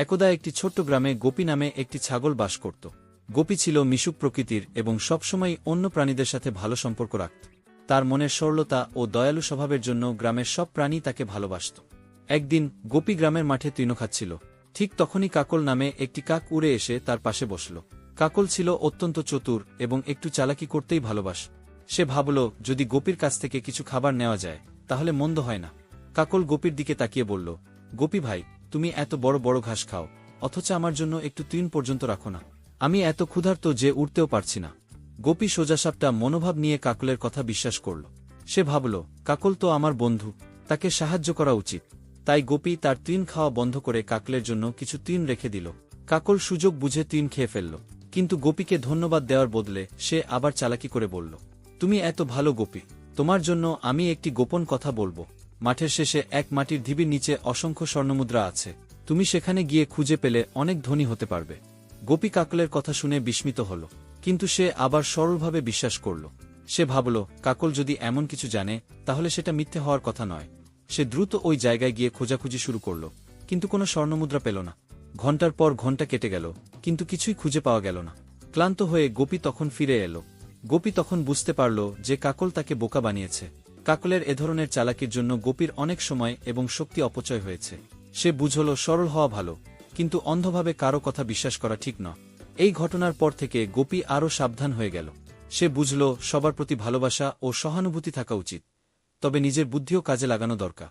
একদা একটি ছোট্ট গ্রামে গোপী নামে একটি ছাগল বাস করত। গোপী ছিল মিশুক প্রকৃতির এবং সবসময় অন্য প্রাণীদের সাথে ভালো সম্পর্ক রাখত। তার মনের সরলতা ও দয়ালু স্বভাবের জন্য গ্রামের সব প্রাণী তাকে ভালোবাসত। একদিন গোপী গ্রামের মাঠে তৃণ খাচ্ছিল। ঠিক তখনই কাকল নামে একটি কাক উড়ে এসে তার পাশে বসল। কাকল ছিল অত্যন্ত চতুর এবং একটু চালাকি করতেই ভালোবাস। সে ভাবল, যদি গোপীর কাছ থেকে কিছু খাবার নেওয়া যায়, তাহলে মন্দ হয় না। কাকল গোপীর দিকে তাকিয়ে বলল, গোপী ভাই তুমি এত বড় বড় ঘাস খাও, অথচ আমার জন্য একটু তৃণ পর্যন্ত রাখো না। আমি এত ক্ষুধার্ত যে উঠতেও পারছি না। গোপী সোজাসাপটা মনোভাব নিয়ে কাকলের কথা বিশ্বাস করল। সে ভাবল, কাকল তো আমার বন্ধু, তাকে সাহায্য করা উচিত। তাই গোপী তার তিন খাওয়া বন্ধ করে কাকলের জন্য কিছু তিন রেখে দিল। কাকল সুযোগ বুঝে তিন খেয়ে ফেলল। কিন্তু গোপীকে ধন্যবাদ দেওয়ার বদলে সে আবার চালাকি করে বলল, তুমি এত ভালো গোপী, তোমার জন্য আমি একটি গোপন কথা বলব। মাঠের শেষে এক মাটির ঢিবির নিচে অসংখ্য স্বর্ণমুদ্রা আছে। তুমি সেখানে গিয়ে খুঁজে পেলে অনেক ধনী হতে পারবে। গোপী কাকলের কথা শুনে বিস্মিত হল, কিন্তু সে আবার সরলভাবে বিশ্বাস করল। সে ভাবল, কাকল যদি এমন কিছু জানে, তাহলে সেটা মিথ্যে হওয়ার কথা নয়। সে দ্রুত ওই জায়গায় গিয়ে খোঁজাখুঁজি শুরু করল, কিন্তু কোনো স্বর্ণমুদ্রা পেল না। ঘণ্টার পর ঘণ্টা কেটে গেল, কিন্তু কিছুই খুঁজে পাওয়া গেল না। ক্লান্ত হয়ে গোপী তখন ফিরে এলো। গোপী তখন বুঝতে পারল যে কাকল তাকে বোকা বানিয়েছে। কাকলের এ ধরনের চালাকির জন্য গোপীর অনেক সময় এবং শক্তি অপচয় হয়েছে। সে বুঝল সরল হওয়া ভালো, কিন্তু অন্ধভাবে কারও কথা বিশ্বাস করা ঠিক নয়। এই ঘটনার পর থেকে গোপী আরও সাবধান হয়ে গেল। সে বুঝল সবার প্রতি ভালোবাসা ও সহানুভূতি থাকা উচিত, তবে নিজের বুদ্ধিও কাজে লাগানো দরকার।